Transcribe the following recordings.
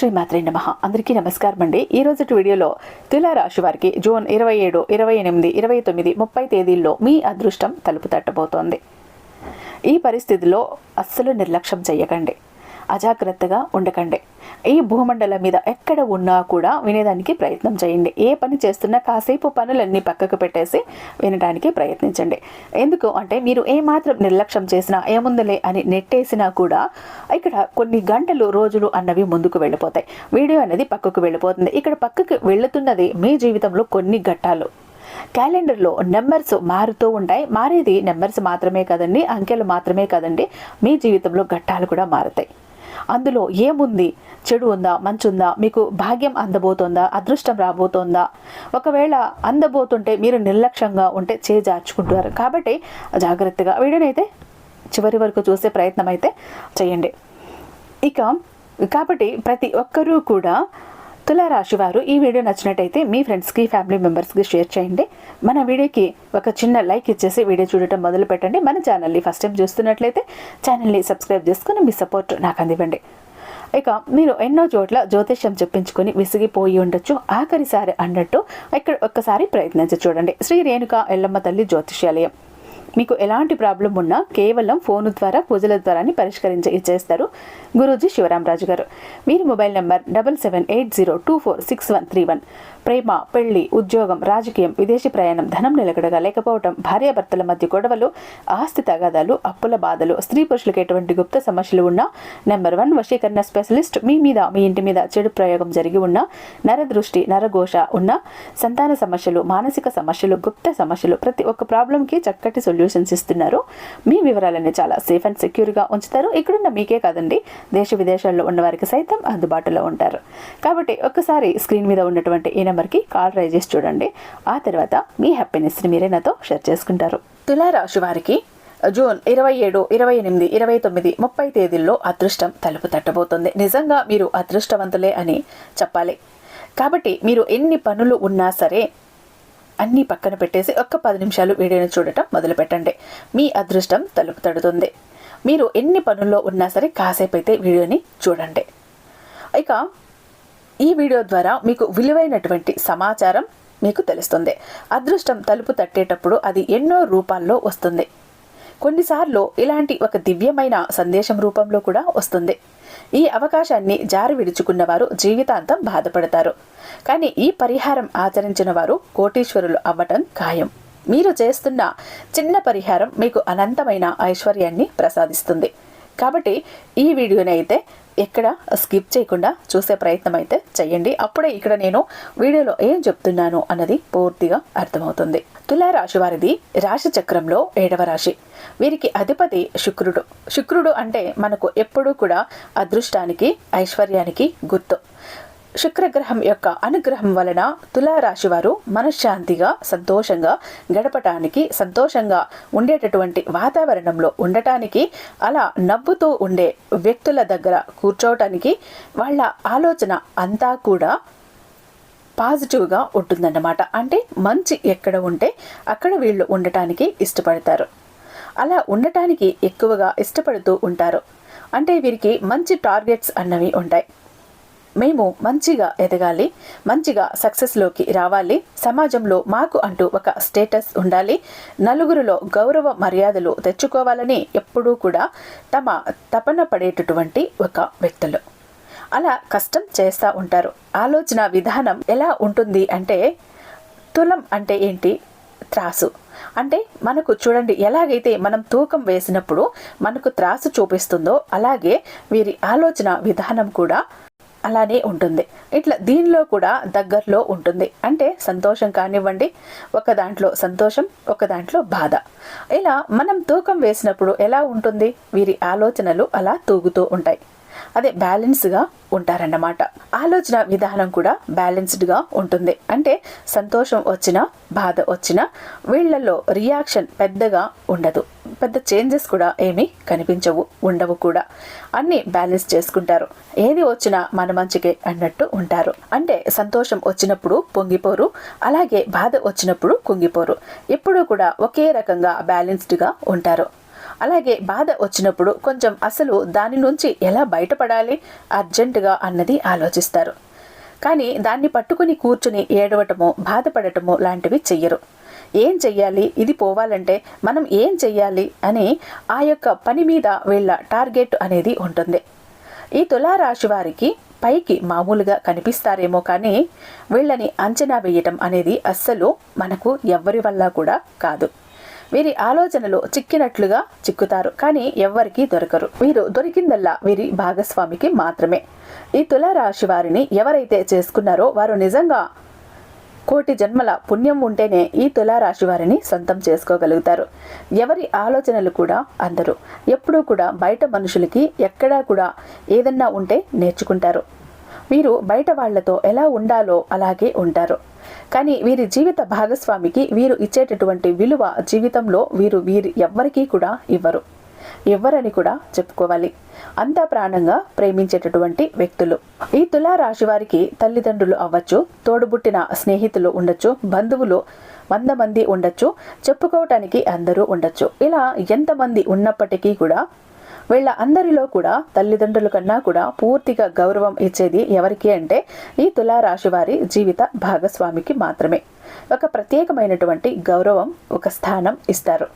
శ్రీమాత్రి నమ. అందరికీ నమస్కారం అండి ఈ రోజు వీడియోలో తులారాశి వారికి జూన్ ఇరవై ఏడు ఇరవై ఎనిమిది ఇరవై తొమ్మిది ముప్పై తేదీల్లో మీ అదృష్టం తలుపు తట్టబోతోంది. ఈ పరిస్థితిలో అస్సలు నిర్లక్ష్యం చేయకండి అజాగ్రత్తగా ఉండకండి. ఈ భూమండలం మీద ఎక్కడ ఉన్నా కూడా వినేదానికి ప్రయత్నం చేయండి. ఏ పని చేస్తున్నా కాసేపు పనులన్నీ పక్కకు పెట్టేసి వినడానికి ప్రయత్నించండి. ఎందుకు అంటే మీరు ఏమాత్రం నిర్లక్ష్యం చేసినా ఏముందలే అని నెట్టేసినా కూడా ఇక్కడ కొన్ని గంటలు రోజులు అన్నవి ముందుకు వెళ్ళిపోతాయి. వీడియో అనేది పక్కకు వెళ్ళిపోతుంది. ఇక్కడ పక్కకు వెళుతున్నది మీ జీవితంలో కొన్ని ఘట్టాలు. క్యాలెండర్లో నెంబర్స్ మారుతూ ఉంటాయి. మారేది నెంబర్స్ మాత్రమే కదండి అంకెలు మాత్రమే కదండి. మీ జీవితంలో ఘట్టాలు కూడా మారుతాయి. అందులో ఏముంది? చెడు ఉందా? మంచి ఉందా? మీకు భాగ్యం అందబోతోందా? అదృష్టం రాబోతోందా? ఒకవేళ అందబోతుంటే మీరు నిర్లక్ష్యంగా ఉంటే చేజార్చుకుంటారు. కాబట్టి జాగ్రత్తగా వీడియోనైతే చివరి వరకు చూసే ప్రయత్నం అయితే చేయండి. ఇక కాబట్టి ప్రతి ఒక్కరూ కూడా తులారాశి వారు ఈ వీడియో నచ్చినట్టయితే మీ ఫ్రెండ్స్కి ఫ్యామిలీ మెంబర్స్కి షేర్ చేయండి. మన వీడియోకి ఒక చిన్న లైక్ ఇచ్చేసి వీడియో చూడటం మొదలు పెట్టండి. మన ఛానల్ని ఫస్ట్ టైం చూస్తున్నట్లయితే ఛానల్ని సబ్స్క్రైబ్ చేసుకుని మీ సపోర్ట్ నాకు అందివ్వండి. ఇక మీరు ఎన్నో చోట్ల జ్యోతిష్యం చెప్పించుకొని విసిగిపోయి ఉండొచ్చు ఆఖరిసారి అన్నట్టు ఇక్కడ ఒక్కసారి ప్రయత్నించి చూడండి. శ్రీ రేణుక ఎల్లమ్మ తల్లి జ్యోతిష్యాలయం. మీకు ఎలాంటి ప్రాబ్లం ఉన్నా కేవలం ఫోన్ ద్వారా పూజల ద్వారానే పరిష్కరించి ఇచ్చేస్తారు. గురూజీ శివరామరాజు గారు. మీరు mobile number double seven eight zero two four six one three one. ప్రేమ పెళ్ళి ఉద్యోగం రాజకీయం విదేశీ ప్రయాణం ధనం నిలకడగా లేకపోవడం భార్యాభర్తల మధ్య గొడవలు ఆస్తి తగాదాలు అప్పుల బాధలు స్త్రీ పురుషులకు ఎటువంటి గుప్త సమస్యలు ఉన్నా నెంబర్ వన్ వశీకరణ స్పెషలిస్ట్ మీ మీద మీ ఇంటి మీద చెడు ప్రయోగం జరిగి ఉన్న నరదృష్టి నరఘోష ఉన్న సంతాన సమస్యలు మానసిక సమస్యలు గుప్త సమస్యలు ప్రతి ఒక్క ప్రాబ్లంకి చక్కటి సొల్యూషన్స్ ఇస్తున్నారు. మీ వివరాలన్నీ చాలా సేఫ్ అండ్ సెక్యూర్గా ఉంచుతారు. ఇక్కడున్న మీకే కాదండి దేశ విదేశాల్లో ఉన్న వారికి సైతం అందుబాటులో ఉంటారు. కాబట్టి ఒక్కసారి స్క్రీన్ మీద ఉన్నటువంటి ఈ నెంబర్కి కాల్ రైజెస్ చేసి చూడండి. ఆ తర్వాత మీ హ్యాపీనెస్ని మీరే నాతో షేర్ చేసుకుంటారు. తులారాశి వారికి జూన్ ఇరవై ఏడు ఇరవై ఎనిమిది ఇరవై తొమ్మిది ముప్పై తేదీల్లో అదృష్టం తలుపు తట్టబోతుంది. నిజంగా మీరు అదృష్టవంతులే అని చెప్పాలి. కాబట్టి మీరు ఎన్ని పనులు ఉన్నా సరే అన్నీ పక్కన పెట్టేసి ఒక్క పది నిమిషాలు వీడియోని చూడటం మొదలు పెట్టండి మీ అదృష్టం తలుపు తడుతుంది. మీరు ఎన్ని పనుల్లో ఉన్నా సరే కాసేపు అయితే వీడియోని చూడండి. ఇక ఈ వీడియో ద్వారా మీకు విలువైనటువంటి సమాచారం మీకు తెలుస్తుంది. అదృష్టం తలుపు తట్టేటప్పుడు అది ఎన్నో రూపాల్లో వస్తుంది. కొన్నిసార్లు ఇలాంటి ఒక దివ్యమైన సందేశం రూపంలో కూడా వస్తుంది. ఈ అవకాశాన్ని జారి విడుచుకున్న వారు జీవితాంతం బాధపడతారు. కానీ ఈ పరిహారం ఆచరించిన వారు కోటీశ్వరులు అవ్వటం ఖాయం. మీరు చేస్తున్న చిన్న పరిహారం మీకు అనంతమైన ఐశ్వర్యాన్ని ప్రసాదిస్తుంది. కాబట్టి ఈ వీడియోని అయితే ఎక్కడ స్కిప్ చేయకుండా చూసే ప్రయత్నం అయితే చేయండి అప్పుడే ఇక్కడ నేను వీడియోలో ఏం చెప్తున్నాను అన్నది పూర్తిగా అర్థమవుతుంది. తులారాశి వారిది రాశి చక్రంలో ఏడవ రాశి. వీరికి అధిపతి శుక్రుడు. శుక్రుడు అంటే మనకు ఎప్పుడూ కూడా అదృష్టానికి ఐశ్వర్యానికి గుర్తు. శుక్రగ్రహం యొక్క అనుగ్రహం వలన తులారాశి వారు మనశ్శాంతిగా సంతోషంగా గడపటానికి సంతోషంగా ఉండేటటువంటి వాతావరణంలో ఉండటానికి అలా నవ్వుతూ ఉండే వ్యక్తుల దగ్గర కూర్చోవటానికి వాళ్ళ ఆలోచన అంతా కూడా పాజిటివ్గా ఉంటుందన్నమాట. అంటే మంచి ఎక్కడ ఉంటే అక్కడ వీళ్ళు ఉండటానికి ఇష్టపడతారు. అలా ఉండటానికి ఎక్కువగా ఇష్టపడుతూ ఉంటారు. అంటే వీరికి మంచి టార్గెట్స్ అన్నవి ఉంటాయి. మేము మంచిగా ఎదగాలి మంచిగా సక్సెస్లోకి రావాలి. సమాజంలో మాకు అంటూ ఒక స్టేటస్ ఉండాలి. నలుగురిలో గౌరవ మర్యాదలు తెచ్చుకోవాలని ఎప్పుడూ కూడా తమ తపన పడేటటువంటి ఒక వ్యక్తులు. అలా కష్టం చేస్తూ ఉంటారు. ఆలోచన విధానం ఎలా ఉంటుంది అంటే తులం అంటే ఏంటి? త్రాసు. అంటే మనకు చూడండి ఎలాగైతే మనం తూకం వేసినప్పుడు మనకు త్రాసు చూపిస్తుందో అలాగే వీరి ఆలోచన విధానం కూడా అలానే ఉంటుంది. ఇట్లా దీనిలో కూడా దగ్గరలో ఉంటుంది. అంటే సంతోషం కానివ్వండి ఒక దాంట్లో సంతోషం ఒక దాంట్లో బాధ. ఇలా మనం తూకం వేసినప్పుడు ఎలా ఉంటుంది? వీరి ఆలోచనలు అలా తూగుతూ ఉంటాయి. అదే బ్యాలెన్స్గా ఉంటారన్నమాట. ఆలోచన విధానం కూడా బ్యాలెన్స్డ్గా ఉంటుంది. అంటే సంతోషం వచ్చినా బాధ వచ్చినా వీళ్ళల్లో రియాక్షన్ పెద్దగా ఉండదు. పెద్ద చేంజెస్ కూడా ఏమీ కనిపించవు ఉండవు కూడా. అన్ని బ్యాలెన్స్ చేసుకుంటారు. ఏది వచ్చినా మన మంచికే అన్నట్టు ఉంటారు. అంటే సంతోషం వచ్చినప్పుడు పొంగిపోరు అలాగే బాధ వచ్చినప్పుడు కుంగిపోరు. ఎప్పుడూ కూడా ఒకే రకంగా బ్యాలెన్స్డ్గా ఉంటారు. అలాగే బాధ వచ్చినప్పుడు కొంచెం అసలు దాని నుంచి ఎలా బయటపడాలి? అర్జెంటుగా అన్నది ఆలోచిస్తారు. కానీ దాన్ని పట్టుకుని కూర్చుని ఏడవటము బాధపడటము లాంటివి చెయ్యరు. ఏం చెయ్యాలి? ఇది పోవాలంటే మనం ఏం చెయ్యాలి? అని ఆ యొక్క పని మీద వీళ్ళ టార్గెట్ అనేది ఉంటుంది. ఈ తులారాశి వారికి పైకి మామూలుగా కనిపిస్తారేమో కానీ వీళ్ళని అంచనా వేయటం అనేది అస్సలు మనకు ఎవరి వల్ల కూడా కాదు. వీరి ఆలోచనలు చిక్కినట్లుగా చిక్కుతారు కానీ ఎవ్వరికీ దొరకరు. వీరు దొరికిందల్లా వీరి భాగస్వామికి మాత్రమే. ఈ తులారాశి వారిని ఎవరైతే చేసుకున్నారో వారు నిజంగా కోటి జన్మల పుణ్యం ఉంటేనే ఈ తులారాశి వారిని సొంతం చేసుకోగలుగుతారు. ఎవరి ఆలోచనలు కూడా అందరు. ఎప్పుడూ కూడా బయట మనుషులకి ఎక్కడా కూడా ఏదన్నా ఉంటే నేర్చుకుంటారు. వీరు బయట వాళ్ళతో ఎలా ఉండాలో అలాగే ఉంటారు. కానీ వీరి జీవిత భాగస్వామికి వీరు ఇచ్చేటటువంటి విలువ జీవితంలో వీరు వీరి ఎవ్వరికీ కూడా ఇవ్వరు. ఇవ్వరని కూడా చెప్పుకోవాలి. అంతా ప్రాణంగా ప్రేమించేటటువంటి వ్యక్తులు. ఈ తులారాశి వారికి తల్లిదండ్రులు అవ్వచ్చు తోడుబుట్టిన స్నేహితులు ఉండొచ్చు బంధువులు వంద మంది ఉండొచ్చు చెప్పుకోవటానికి అందరూ ఉండొచ్చు. ఇలా ఎంతమంది ఉన్నప్పటికీ కూడా వీళ్ళ అందరిలో కూడా తల్లిదండ్రుల కన్నా కూడా పూర్తిగా గౌరవం ఇచ్చేది ఎవరికి అంటే ఈ తులారాశి వారి జీవిత భాగస్వామికి మాత్రమే. ఒక ప్రత్యేకమైనటువంటి గౌరవం ఒక స్థానం ఇస్తారు.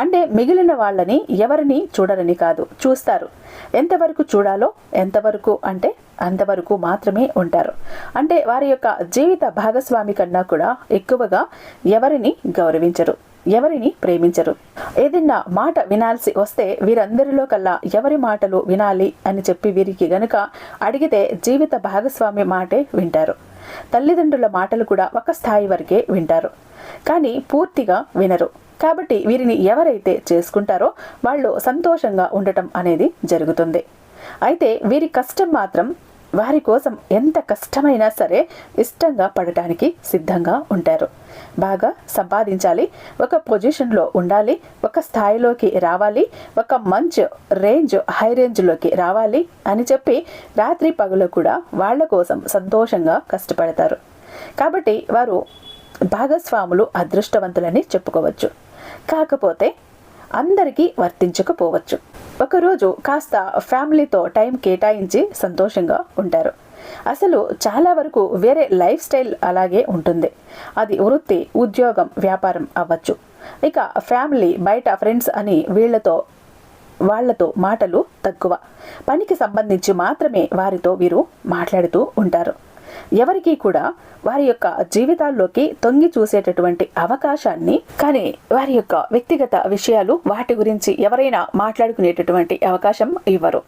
అంటే మిగిలిన వాళ్ళని ఎవరిని చూడరని కాదు చూస్తారు. ఎంతవరకు చూడాలో ఎంతవరకు అంటే అంతవరకు మాత్రమే ఉంటారు. అంటే వారి యొక్క జీవిత భాగస్వామి కన్నా కూడా ఎక్కువగా ఎవరిని గౌరవించరు. ఎవరిని ప్రేమించరు. ఏదైనా మాట వినాల్సి వస్తే వీరందరిలో కల్లా ఎవరి మాటలు వినాలి అని చెప్పి వీరికి గనుక అడిగితే జీవిత భాగస్వామి మాటే వింటారు. తల్లిదండ్రుల మాటలు కూడా ఒక స్థాయి వరకే వింటారు. కానీ పూర్తిగా వినరు. కాబట్టి వీరిని ఎవరైతే చేసుకుంటారో వాళ్ళు సంతోషంగా ఉండటం అనేది జరుగుతుంది. అయితే వీరి కష్టం మాత్రం వారి కోసం ఎంత కష్టమైనా సరే ఇష్టంగా పడటానికి సిద్ధంగా ఉంటారు. బాగా సంపాదించాలి ఒక పొజిషన్లో ఉండాలి ఒక స్థాయిలోకి రావాలి ఒక మంచి రేంజ్ హై రేంజ్లోకి రావాలి అని చెప్పి రాత్రి పగలు కూడా వాళ్ళ కోసం సంతోషంగా కష్టపడతారు. కాబట్టి వారు భాగస్వాములు అదృష్టవంతులని చెప్పుకోవచ్చు. కాకపోతే అందరికీ వర్తించకపోవచ్చు. ఒకరోజు కాస్త ఫ్యామిలీతో టైం కేటాయించి సంతోషంగా ఉంటారు. అసలు చాలా వరకు వేరే లైఫ్ స్టైల్ అలాగే ఉంటుంది. అది వృత్తి ఉద్యోగం వ్యాపారం అవ్వచ్చు. ఇక ఫ్యామిలీ బయట ఫ్రెండ్స్ అని వీళ్ళతో వాళ్ళతో మాటలు తక్కువ. పనికి సంబంధించి మాత్రమే వారితో వీరు మాట్లాడుతూ ఉంటారు. ఎవరికి కూడా వారి యొక్క జీవితాల్లోకి తొంగి చూసేటటువంటి అవకాశాన్ని కానీ వారి యొక్క వ్యక్తిగత విషయాలు వాటి గురించి ఎవరైనా మాట్లాడుకునేటటువంటి అవకాశం ఇవ్వరు.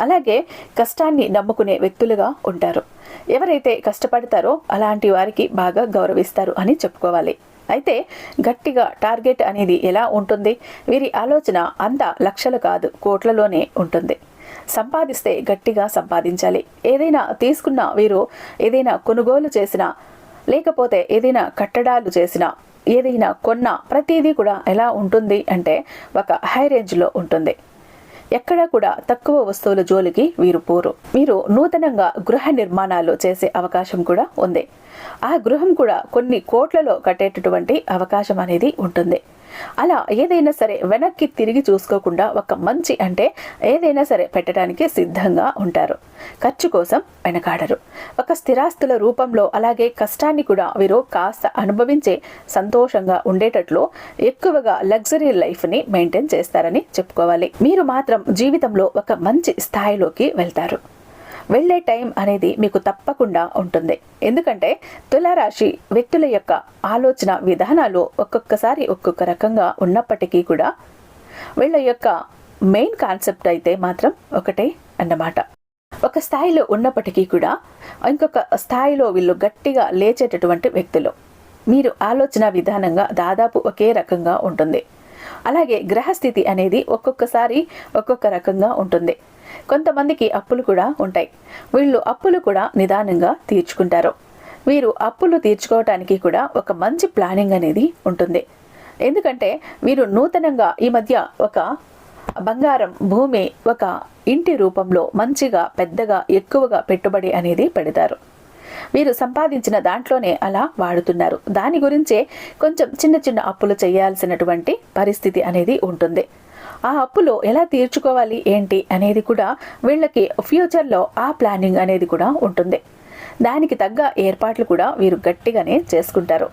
అలాగే కష్టాన్ని నమ్ముకునే వ్యక్తులుగా ఉంటారు. ఎవరైతే కష్టపడతారో అలాంటి వారికి బాగా గౌరవిస్తారు అని చెప్పుకోవాలి. అయితే గట్టిగా టార్గెట్ అనేది ఎలా ఉంటుంది? వీరి ఆలోచన అంత లక్షలు కాదు కోట్లలోనే ఉంటుంది. సంపాదిస్తే గట్టిగా సంపాదించాలి. ఏదైనా తీసుకున్న వీరు ఏదైనా కొనుగోలు చేసినా లేకపోతే ఏదైనా కట్టడాలు చేసినా ఏదైనా కొన్న ప్రతిదీ కూడా ఎలా ఉంటుంది అంటే ఒక హై రేంజ్లో ఉంటుంది. ఎక్కడ కూడా తక్కువ వస్తువుల జోలికి వీరు పోరు. మీరు నూతనంగా గృహ నిర్మాణాలు చేసే అవకాశం కూడా ఉంది. ఆ గృహం కూడా కొన్ని కోట్లలో కట్టేటటువంటి అవకాశం అనేది ఉంటుంది. అలా ఏదైనా సరే వెనక్కి తిరిగి చూసుకోకుండా ఒక మంచి అంటే ఏదైనా సరే పెట్టడానికి సిద్ధంగా ఉంటారు. ఖర్చు కోసం వెనకాడరు. ఒక స్థిరాస్తుల రూపంలో అలాగే కష్టాన్ని కూడా వీరు కాస్త అనుభవించే సంతోషంగా ఉండేటట్లు ఎక్కువగా లగ్జరీ లైఫ్ని మెయింటైన్ చేస్తారని చెప్పుకోవాలి. మీరు మాత్రం జీవితంలో ఒక మంచి స్థాయిలోకి వెళ్తారు. వెళ్ళే టైం అనేది మీకు తప్పకుండా ఉంటుంది. ఎందుకంటే తులారాశి వ్యక్తుల యొక్క ఆలోచన విధానాలు ఒక్కొక్కసారి ఒక్కొక్క రకంగా ఉన్నప్పటికీ కూడా వీళ్ళ యొక్క మెయిన్ కాన్సెప్ట్ అయితే మాత్రం ఒకటే అన్నమాట. ఒక స్థాయిలో ఉన్నప్పటికీ కూడా ఇంకొక స్థాయిలో వీళ్ళు గట్టిగా లేచేటటువంటి వ్యక్తులు. మీరు ఆలోచన విధానంగా దాదాపు ఒకే రకంగా ఉంటుంది. అలాగే గ్రహస్థితి అనేది ఒక్కొక్కసారి ఒక్కొక్క రకంగా ఉంటుంది. కొంతమందికి అప్పులు కూడా ఉంటాయి. వీళ్ళు అప్పులు కూడా నిదానంగా తీర్చుకుంటారు. వీరు అప్పులు తీర్చుకోవటానికి కూడా ఒక మంచి ప్లానింగ్ అనేది ఉంటుంది. ఎందుకంటే వీరు నూతనంగా ఈ మధ్య ఒక బంగారం భూమి ఒక ఇంటి రూపంలో మంచిగా పెద్దగా ఎక్కువగా పెట్టుబడి అనేది పెడతారు. వీరు సంపాదించిన దాంట్లోనే అలా వాడుతున్నారు. దాని గురించే కొంచెం చిన్న చిన్న అప్పులు చేయాల్సినటువంటి పరిస్థితి అనేది ఉంటుంది. ఆ అప్పులు ఎలా తీర్చుకోవాలి ఏంటి అనేది కూడా వీళ్ళకి ఫ్యూచర్లో ఆ ప్లానింగ్ అనేది కూడా ఉంటుంది. దానికి తగ్గ ఏర్పాట్లు కూడా వీరు గట్టిగానే చేసుకుంటారు.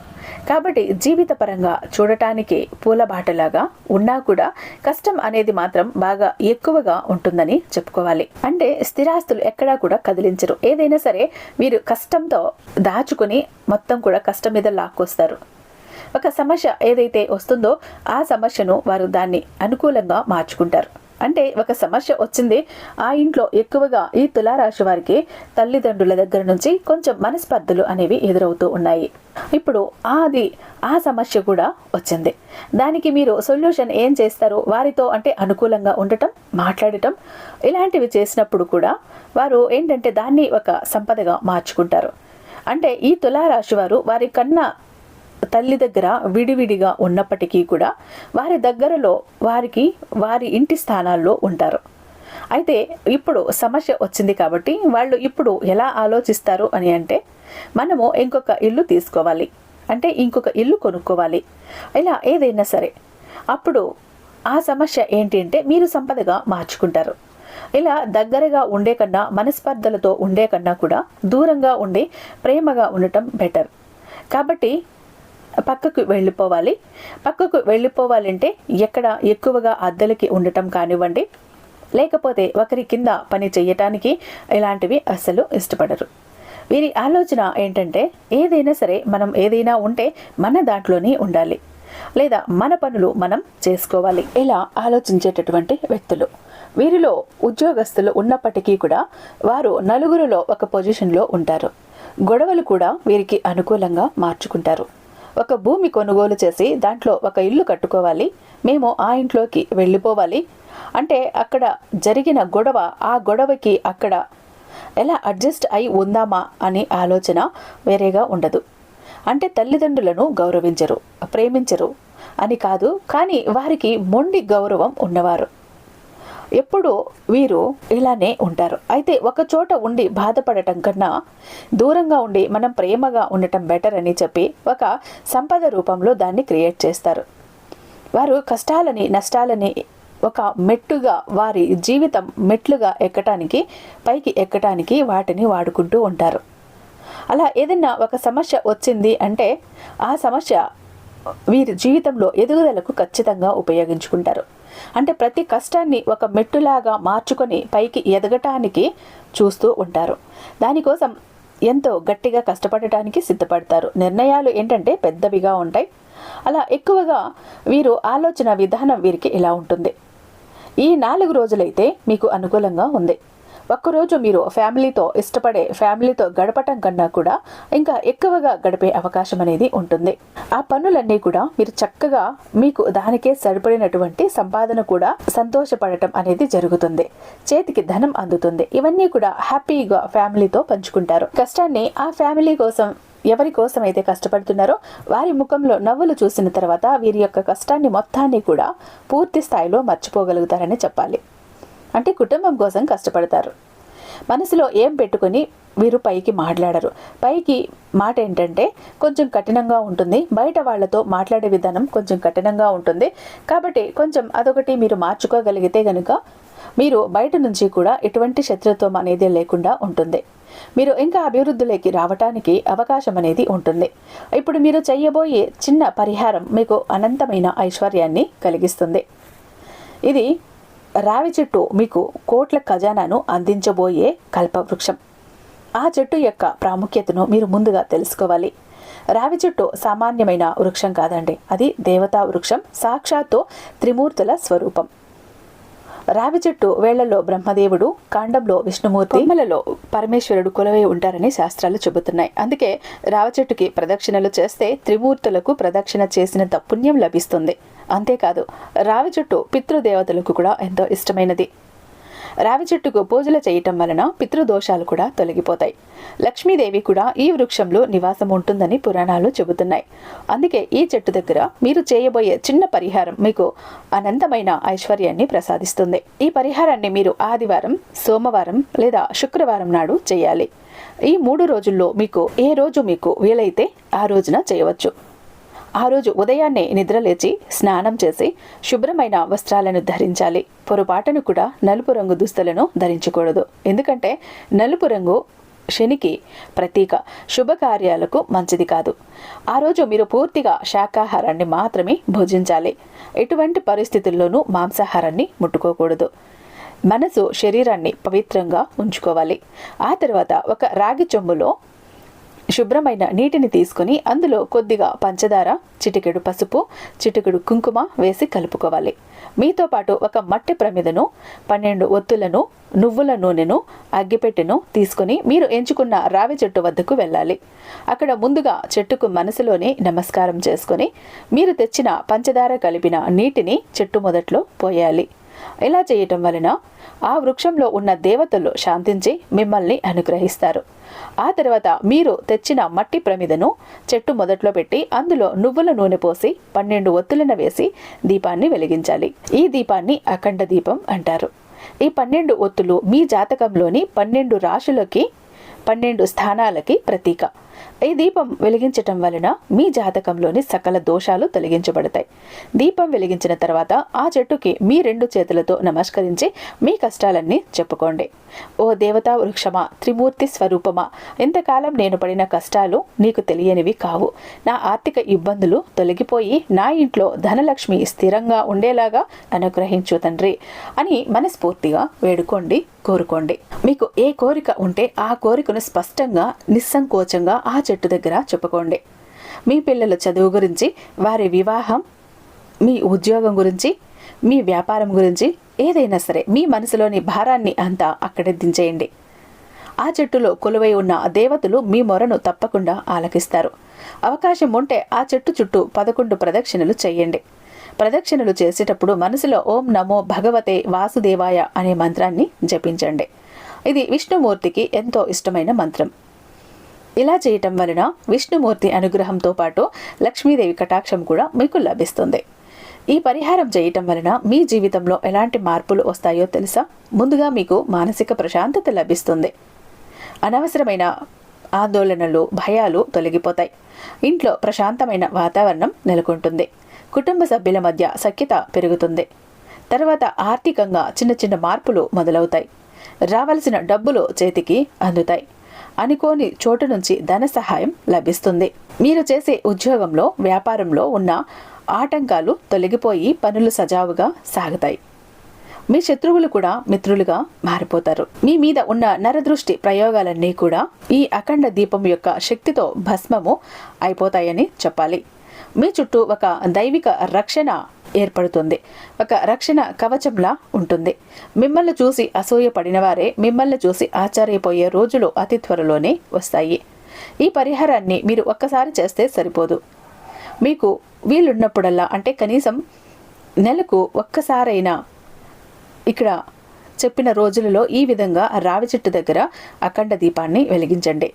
కాబట్టి జీవితపరంగా చూడటానికి పూలబాటలాగా ఉన్నా కూడా కష్టం అనేది మాత్రం బాగా ఎక్కువగా ఉంటుందని చెప్పుకోవాలి. అంటే స్థిరాస్తులు ఎక్కడా కూడా కదిలించరు. ఏదైనా సరే వీరు కష్టంతో దాచుకుని మొత్తం కూడా కష్టం మీద లాక్కొస్తారు. ఒక సమస్య ఏదైతే వస్తుందో ఆ సమస్యను వారు దాన్ని అనుకూలంగా మార్చుకుంటారు. అంటే ఒక సమస్య వచ్చింది ఆ ఇంట్లో ఎక్కువగా ఈ తులారాశి వారికి తల్లిదండ్రుల దగ్గర నుంచి కొంచెం మనస్పర్ధలు అనేవి ఎదురవుతూ ఉన్నాయి. ఇప్పుడు అది ఆ సమస్య కూడా వచ్చింది. దానికి మీరు సొల్యూషన్ ఏం చేస్తారు? వారితో అంటే అనుకూలంగా ఉండటం మాట్లాడటం ఇలాంటివి చేసినప్పుడు కూడా వారు ఏంటంటే దాన్ని ఒక సంపదగా మార్చుకుంటారు. అంటే ఈ తులారాశి వారు వారి కన్నా తల్లి దగ్గర విడివిడిగా ఉన్నప్పటికీ కూడా వారి దగ్గరలో వారికి వారి ఇంటి స్థానాల్లో ఉంటారు. అయితే ఇప్పుడు సమస్య వచ్చింది కాబట్టి వాళ్ళు ఇప్పుడు ఎలా ఆలోచిస్తారు అని అంటే మనము ఇంకొక ఇల్లు తీసుకోవాలి. అంటే ఇంకొక ఇల్లు కొనుక్కోవాలి. ఇలా ఏదైనా సరే. అప్పుడు ఆ సమస్య ఏంటి అంటే మీరు సంపదగా మార్చుకుంటారు. ఇలా దగ్గరగా ఉండే కన్నా మనస్పర్ధలతో ఉండే కన్నా కూడా దూరంగా ఉండి ప్రేమగా ఉండటం బెటర్ కాబట్టి పక్కకు వెళ్ళిపోవాలి. పక్కకు వెళ్ళిపోవాలంటే ఎక్కడ ఎక్కువగా అద్దెలకి ఉండటం కానివ్వండి లేకపోతే ఒకరి కింద పని చేయటానికి ఇలాంటివి అస్సలు ఇష్టపడరు. వీరి ఆలోచన ఏంటంటే ఏదైనా సరే మనం ఏదైనా ఉంటే మన దాంట్లోనే ఉండాలి లేదా మన పనులు మనం చేసుకోవాలి ఇలా ఆలోచించేటటువంటి వ్యక్తులు. వీరిలో ఉద్యోగస్తులు ఉన్నప్పటికీ కూడా వారు నలుగురిలో ఒక పొజిషన్లో ఉంటారు. గొడవలు కూడా వీరికి అనుకూలంగా మార్చుకుంటారు. ఒక భూమి కొనుగోలు చేసి దాంట్లో ఒక ఇల్లు కట్టుకోవాలి. మేము ఆ ఇంట్లోకి వెళ్ళిపోవాలి. అంటే అక్కడ జరిగిన గొడవ ఆ గొడవకి అక్కడ ఎలా అడ్జస్ట్ అయి ఉందామా అనే ఆలోచన వేరేగా ఉండదు. అంటే తల్లిదండ్రులను గౌరవించరు ప్రేమించరు అని కాదు కానీ వారికి మొండి గౌరవం ఉన్నవారు. ఎప్పుడూ వీరు ఇలానే ఉంటారు. అయితే ఒక చోట ఉండి బాధపడటం కన్నా దూరంగా ఉండి మనం ప్రేమగా ఉండటం బెటర్ అని చెప్పి ఒక సంపద రూపంలో దాన్ని క్రియేట్ చేస్తారు. వారు కష్టాలని నష్టాలని ఒక మెట్టుగా వారి జీవితం మెట్లుగా ఎక్కటానికి పైకి ఎక్కటానికి వాటిని వాడుకుంటూ ఉంటారు. అలా ఏదైనా ఒక సమస్య వచ్చింది అంటే ఆ సమస్య వీరి జీవితంలో ఎదుగుదలకు ఖచ్చితంగా ఉపయోగించుకుంటారు. అంటే ప్రతి కష్టాన్ని ఒక మెట్టులాగా మార్చుకొని పైకి ఎదగటానికి చూస్తూ ఉంటారు. దానికోసం ఎంతో గట్టిగా కష్టపడటానికి సిద్ధపడతారు. నిర్ణయాలు ఏంటంటే పెద్దవిగా ఉంటాయి. అలా ఎక్కువగా వీరు ఆలోచన విధానం వీరికి ఇలా ఉంటుంది. ఈ నాలుగు రోజులైతే మీకు అనుకూలంగా ఉంది. ఒక్కరోజు మీరు ఫ్యామిలీతో ఇష్టపడే ఫ్యామిలీతో గడపటం కన్నా కూడా ఇంకా ఎక్కువగా గడిపే అవకాశం అనేది ఉంటుంది. ఆ పనులన్నీ కూడా మీరు చక్కగా మీకు దానికే సరిపడినటువంటి సంపాదన కూడా సంతోషపడటం అనేది జరుగుతుంది. చేతికి ధనం అందుతుంది. ఇవన్నీ కూడా హ్యాపీగా ఫ్యామిలీతో పంచుకుంటారు. కష్టాన్ని ఆ ఫ్యామిలీ కోసం ఎవరి కోసం అయితే కష్టపడుతున్నారో వారి ముఖంలో నవ్వులు చూసిన తర్వాత వీరి యొక్క కష్టాన్ని మొత్తాన్ని కూడా పూర్తి స్థాయిలో మర్చిపోగలుగుతారని చెప్పాలి. అంటే కుటుంబం కోసం కష్టపడతారు. మనసులో ఏం పెట్టుకొని వీరు పైకి మాట్లాడరు. పైకి మాట ఏంటంటే కొంచెం కఠినంగా ఉంటుంది. బయట వాళ్ళతో మాట్లాడే విధానం కొంచెం కఠినంగా ఉంటుంది. కాబట్టి కొంచెం అదొకటి మీరు మార్చుకోగలిగితే కనుక మీరు బయట నుంచి కూడా ఎటువంటి శత్రుత్వం అనేది లేకుండా ఉంటుంది. మీరు ఇంకా అభివృద్ధిలోకి రావటానికి అవకాశం అనేది ఉంటుంది. ఇప్పుడు మీరు చేయబోయే చిన్న పరిహారం మీకు అనంతమైన ఐశ్వర్యాన్ని కలిగిస్తుంది. ఇది రావి చెట్టు మీకు కోట్ల ఖజానాను అందించబోయే కల్పవృక్షం. ఆ చెట్టు యొక్క ప్రాముఖ్యతను మీరు ముందుగా తెలుసుకోవాలి. రావి చెట్టు సామాన్యమైన వృక్షం కాదండి. అది దేవతా వృక్షం సాక్షాత్తు త్రిమూర్తుల స్వరూపం. రావి చెట్టు వేళ్ళలో బ్రహ్మదేవుడు కాండంలో విష్ణుమూర్తి కొమ్మలలో పరమేశ్వరుడు కొలవై ఉంటారని శాస్త్రాలు చెబుతున్నాయి. అందుకే రావి చెట్టుకి ప్రదక్షిణలు చేస్తే త్రిమూర్తులకు ప్రదక్షిణ చేసినంత పుణ్యం లభిస్తుంది. అంతేకాదు రావి చెట్టు పితృదేవతలకు కూడా ఎంతో ఇష్టమైనది. రావి చెట్టుకు పూజలు చేయటం వలన పితృదోషాలు కూడా తొలగిపోతాయి. లక్ష్మీదేవి కూడా ఈ వృక్షంలో నివాసం ఉంటుందని పురాణాలు చెబుతున్నాయి. అందుకే ఈ చెట్టు దగ్గర మీరు చేయబోయే చిన్న పరిహారం మీకు అనంతమైన ఐశ్వర్యాన్ని ప్రసాదిస్తుంది. ఈ పరిహారాన్ని మీరు ఆదివారం సోమవారం లేదా శుక్రవారం నాడు చేయాలి. ఈ మూడు రోజుల్లో మీకు ఏ రోజు మీకు వీలైతే ఆ రోజున చేయవచ్చు. ఆ రోజు ఉదయాన్నే నిద్రలేచి స్నానం చేసి శుభ్రమైన వస్త్రాలను ధరించాలి. పొరపాటును కూడా నలుపు రంగు దుస్తులను ధరించకూడదు. ఎందుకంటే నలుపు రంగు శనికి ప్రతీక శుభకార్యాలకు మంచిది కాదు. ఆ రోజు మీరు పూర్తిగా శాకాహారాన్ని మాత్రమే భుజించాలి. ఎటువంటి పరిస్థితుల్లోనూ మాంసాహారాన్ని ముట్టుకోకూడదు. మనసు శరీరాన్ని పవిత్రంగా ఉంచుకోవాలి. ఆ తర్వాత ఒక రాగి చెంబులో శుభ్రమైన నీటిని తీసుకుని అందులో కొద్దిగా పంచదార చిటికెడు పసుపు చిటికెడు కుంకుమ వేసి కలుపుకోవాలి. మీతో పాటు ఒక మట్టి ప్రమిదను పన్నెండు ఒత్తులను నువ్వుల నూనెను అగ్గిపెట్టెను తీసుకుని మీరు ఎంచుకున్న రావి చెట్టు వద్దకు వెళ్ళాలి. అక్కడ ముందుగా చెట్టుకు మనసులోనే నమస్కారం చేసుకుని మీరు తెచ్చిన పంచదార కలిపిన నీటిని చెట్టు మొదట్లో పోయాలి. ఇలా చేయటం వలన ఆ వృక్షంలో ఉన్న దేవతలు శాంతించి మిమ్మల్ని అనుగ్రహిస్తారు. ఆ తర్వాత మీరు తెచ్చిన మట్టి ప్రమిదను చెట్టు మొదట్లో పెట్టి అందులో నువ్వుల నూనె పోసి పన్నెండు ఒత్తులను వేసి దీపాన్ని వెలిగించాలి. ఈ దీపాన్ని అఖండ దీపం అంటారు. ఈ పన్నెండు ఒత్తులు మీ జాతకంలోని పన్నెండు రాశులకి పన్నెండు స్థానాలకి ప్రతీక. ఈ దీపం వెలిగించటం వలన మీ జాతకంలోని సకల దోషాలు తొలగించబడతాయి. దీపం వెలిగించిన తర్వాత ఆ చెట్టుకి మీ రెండు చేతులతో నమస్కరించి మీ కష్టాలన్నీ చెప్పుకోండి. ఓ దేవతా వృక్షమా త్రిమూర్తి స్వరూపమా ఇంతకాలం నేను పడిన కష్టాలు నీకు తెలియనివి కావు. నా ఆర్థిక ఇబ్బందులు తొలగిపోయి నా ఇంట్లో ధనలక్ష్మి స్థిరంగా ఉండేలాగా అనుగ్రహించు తండ్రి అని మనస్ఫూర్తిగా వేడుకోండి కోరుకోండి. మీకు ఏ కోరిక ఉంటే ఆ కోరికను స్పష్టంగా నిస్సంకోచంగా ఆ ఆ చెట్టు దగ్గర చెప్పుకోండి. మీ పిల్లల చదువు గురించి వారి వివాహం మీ ఉద్యోగం గురించి మీ వ్యాపారం గురించి ఏదైనా సరే మీ మనసులోని భారాన్ని అంతా అక్కడే దించేయండి. ఆ చెట్టులో కొలువై ఉన్న దేవతలు మీ మొరను తప్పకుండా ఆలకిస్తారు. అవకాశం ఉంటే ఆ చెట్టు చుట్టూ పదకొండు ప్రదక్షిణలు చేయండి. ప్రదక్షిణలు చేసేటప్పుడు మనసులో ఓం నమో భగవతే వాసుదేవాయ అనే మంత్రాన్ని జపించండి. ఇది విష్ణుమూర్తికి ఎంతో ఇష్టమైన మంత్రం. ఇలా చేయటం వలన విష్ణుమూర్తి అనుగ్రహంతో పాటు లక్ష్మీదేవి కటాక్షం కూడా మీకు లభిస్తుంది. ఈ పరిహారం చేయటం వలన మీ జీవితంలో ఎలాంటి మార్పులు వస్తాయో తెలుసా? ముందుగా మీకు మానసిక ప్రశాంతత లభిస్తుంది. అనవసరమైన ఆందోళనలు భయాలు తొలగిపోతాయి. ఇంట్లో ప్రశాంతమైన వాతావరణం నెలకొంటుంది. కుటుంబ సభ్యుల మధ్య సఖ్యత పెరుగుతుంది. తర్వాత ఆర్థికంగా చిన్న చిన్న మార్పులు మొదలవుతాయి. రావలసిన డబ్బులు చేతికి అందుతాయి. అనుకోని చోటు నుంచి ధన సహాయం లభిస్తుంది. మీరు చేసే ఉద్యోగంలో వ్యాపారంలో ఉన్న ఆటంకాలు తొలగిపోయి పనులు సజావుగా సాగుతాయి. మీ శత్రువులు కూడా మిత్రులుగా మారిపోతారు. మీ మీద ఉన్న నరదృష్టి ప్రయోగాలన్నీ కూడా ఈ అఖండ దీపం యొక్క శక్తితో భస్మము అయిపోతాయని చెప్పాలి. మీ చుట్టూ ఒక దైవిక రక్షణ ఏర్పడుతుంది. ఒక రక్షణ కవచంలా ఉంటుంది. మిమ్మల్ని చూసి అసూయ వారే మిమ్మల్ని చూసి ఆశ్చర్యపోయే రోజులు అతి త్వరలోనే వస్తాయి. ఈ పరిహారాన్ని మీరు ఒక్కసారి చేస్తే సరిపోదు. మీకు వీలున్నప్పుడల్లా అంటే కనీసం నెలకు ఒక్కసారైనా ఇక్కడ చెప్పిన రోజులలో ఈ విధంగా రావి చెట్టు దగ్గర అఖండ దీపాన్ని వెలిగించండి.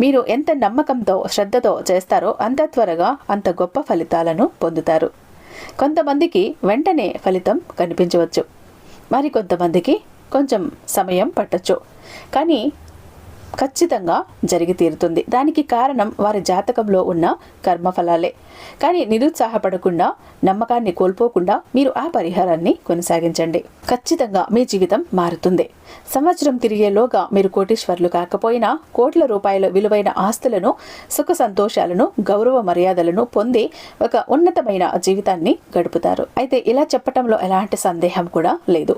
మీరు ఎంత నమ్మకంతో శ్రద్ధతో చేస్తారో అంత త్వరగా అంత గొప్ప ఫలితాలను పొందుతారు. కొంతమందికి వెంటనే ఫలితం కనిపించవచ్చు. మరి కొంతమందికి కొంచెం సమయం పట్టచ్చు. కానీ ఖచ్చితంగా జరిగి తీరుతుంది. దానికి కారణం వారి జాతకంలో ఉన్న కర్మఫలాలే. కానీ నిరుత్సాహపడకుండా నమ్మకాన్ని కోల్పోకుండా మీరు ఆ పరిహారాన్ని కొనసాగించండి. ఖచ్చితంగా మీ జీవితం మారుతుంది. సంవత్సరం తిరిగేలోగా మీరు కోటీశ్వర్లు కాకపోయినా కోట్ల రూపాయల విలువైన ఆస్తులను సుఖ సంతోషాలను గౌరవ మర్యాదలను పొంది ఒక ఉన్నతమైన జీవితాన్ని గడుపుతారు. అయితే ఇలా చెప్పటంలో ఎలాంటి సందేహం కూడా లేదు.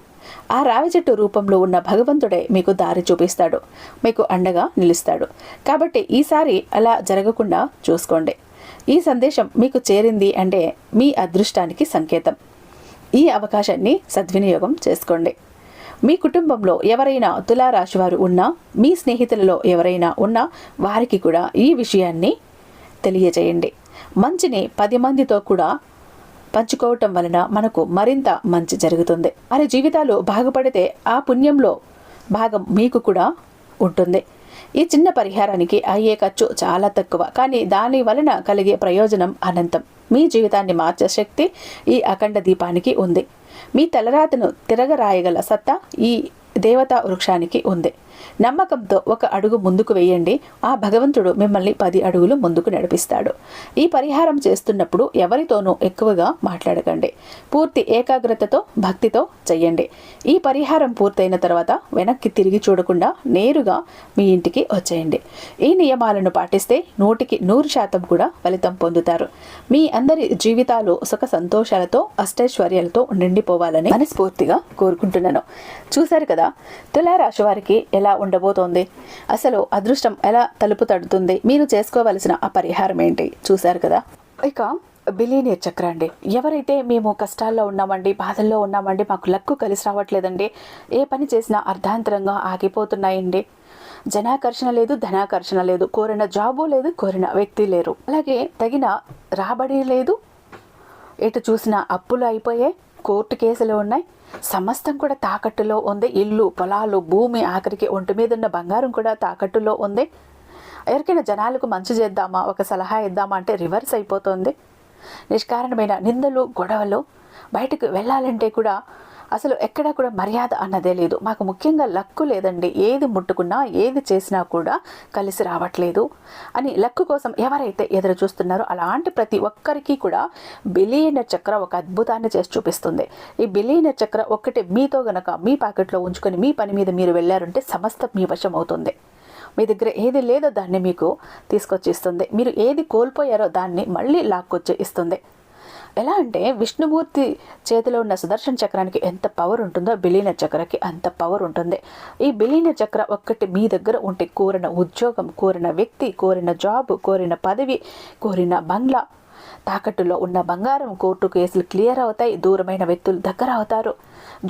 ఆ రావి చెట్టు రూపంలో ఉన్న భగవంతుడే మీకు దారి చూపిస్తాడు. మీకు అండగా నిలుస్తాడు. కాబట్టి ఈసారి అలా జరగకుండా చూసుకోండి. ఈ సందేశం మీకు చేరింది అంటే మీ అదృష్టానికి సంకేతం. ఈ అవకాశాన్ని సద్వినియోగం చేసుకోండి. మీ కుటుంబంలో ఎవరైనా తులారాశి వారు ఉన్నా మీ స్నేహితులలో ఎవరైనా ఉన్నా వారికి కూడా ఈ విషయాన్ని తెలియజేయండి. మంచిని పది మందితో కూడా పంచుకోవటం వలన మనకు మరింత మంచి జరుగుతుంది. మరి జీవితాలు బాగుపడితే ఆ పుణ్యంలో భాగం మీకు కూడా ఉంటుంది. ఈ చిన్న పరిహారానికి అయ్యే ఖర్చు చాలా తక్కువ. కానీ దాని వలన కలిగే ప్రయోజనం అనంతం. మీ జీవితాన్ని మార్చే శక్తి ఈ అఖండ దీపానికి ఉంది. మీ తలరాతను తిరగరాయగల సత్తా ఈ దేవతా వృక్షానికి ఉంది. నమ్మకంతో ఒక అడుగు ముందుకు వేయండి. ఆ భగవంతుడు మిమ్మల్ని పది అడుగులు ముందుకు నడిపిస్తాడు. ఈ పరిహారం చేస్తున్నప్పుడు ఎవరితోనూ ఎక్కువగా మాట్లాడకండి. పూర్తి ఏకాగ్రతతో భక్తితో చెయ్యండి. ఈ పరిహారం పూర్తయిన తర్వాత వెనక్కి తిరిగి చూడకుండా నేరుగా మీ ఇంటికి వచ్చేయండి. ఈ నియమాలను పాటిస్తే నూటికి నూరు శాతం కూడా ఫలితం పొందుతారు. మీ అందరి జీవితాలు సుఖ సంతోషాలతో అష్టైశ్వర్యాలతో నిండిపోవాలని మనస్ఫూర్తిగా కోరుకుంటున్నాను. చూశారు కదా? తులారాశి వారికి ఎలా ఉండబోతోంది. అసలు అదృష్టం ఎలా తలుపు తడుతుంది? మీరు చేసుకోవలసిన ఆ పరిహారం ఏంటి? చూశారు కదా? ఇక బిలీనియర్ చక్ర అండి. ఎవరైతే మేము కష్టాల్లో ఉన్నామండి బాధల్లో ఉన్నామండి మాకు లక్కు కలిసి రావట్లేదండి ఏ పని చేసినా అర్ధాంతరంగా ఆగిపోతున్నాయండి. జనాకర్షణ లేదు ధనాకర్షణ లేదు. కోరిన జాబు లేదు కోరిన వ్యక్తి లేరు. అలాగే తగిన రాబడి లేదు. ఎటు చూసినా అప్పులు అయిపోయాయి కోర్టు కేసులు ఉన్నాయి సమస్తం కూడా తాకట్టులో ఉంది. ఇల్లు పొలాలు భూమి ఆఖరికి ఒంటి మీద ఉన్న బంగారం కూడా తాకట్టులో ఉంది. ఎవరికైనా జనాలకు మంచి చేద్దామా? ఒక సలహా ఇద్దామా అంటే రివర్స్ అయిపోతుంది. నిష్కారణమైన నిందలు గొడవలు బయటకు వెళ్ళాలంటే కూడా అసలు ఎక్కడ కూడా మర్యాద అన్నదే లేదు. మాకు ముఖ్యంగా లక్కు లేదండి. ఏది ముట్టుకున్నా ఏది చేసినా కూడా కలిసి రావట్లేదు అని లక్కు కోసం ఎవరైతే ఎదురు చూస్తున్నారో అలాంటి ప్రతి ఒక్కరికి కూడా బిలియనర్ చక్ర ఒక అద్భుతాన్ని చేసి చూపిస్తుంది. ఈ బిలియనర్ చక్ర ఒక్కటి మీతో గనక మీ ప్యాకెట్లో ఉంచుకొని మీ పని మీద మీరు వెళ్ళారంటే సమస్త మీ వశం అవుతుంది. మీ దగ్గర ఏది లేదో దాన్ని మీకు తీసుకొచ్చి ఇస్తుంది. మీరు ఏది కోల్పోయారో దాన్ని మళ్ళీ లాక్కొచ్చి ఇస్తుంది. ఎలా అంటే విష్ణుమూర్తి చేతిలో ఉన్న సుదర్శన చక్రానికి ఎంత పవర్ ఉంటుందో బిలీన చక్రకి అంత పవర్ ఉంటుంది. ఈ బిలీన చక్ర ఒక్కటి మీ దగ్గర ఉంటే కోరిన ఉద్యోగం కోరిన వ్యక్తి కోరిన జాబ్ కోరిన పదవి కోరిన బంగ్లా తాకట్టులో ఉన్న బంగారం కోర్టు కేసులు క్లియర్ అవుతాయి దూరమైన వ్యక్తులు దగ్గర అవుతారు.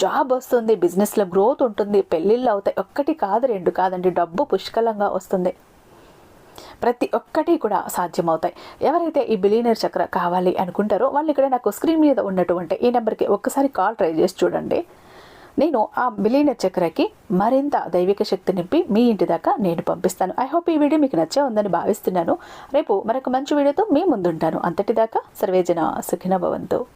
జాబ్ వస్తుంది బిజినెస్లో గ్రోత్ ఉంటుంది పెళ్ళిళ్ళు అవుతాయి. ఒక్కటి కాదు రెండు కాదండి డబ్బు పుష్కలంగా వస్తుంది. ప్రతి ఒక్కటి కూడా సాధ్యమవుతాయి. ఎవరైతే ఈ బిలీనర్ చక్ర కావాలి అనుకుంటారో వాళ్ళు ఇక్కడ నాకు స్క్రీన్ మీద ఉన్నటువంటి ఈ నెంబర్కి ఒక్కసారి కాల్ ట్రై చేసి చూడండి. నేను ఆ బిలీనర్ చక్రకి మరింత దైవిక శక్తి నింపి మీ ఇంటి దాకా నేను పంపిస్తాను. ఐ హోప్ ఈ వీడియో మీకు నచ్చే ఉందని భావిస్తున్నాను. రేపు మరొక మంచి వీడియోతో మీ ముందుంటాను. అంతటిదాకా సర్వేజన సుఖిన భవంతు.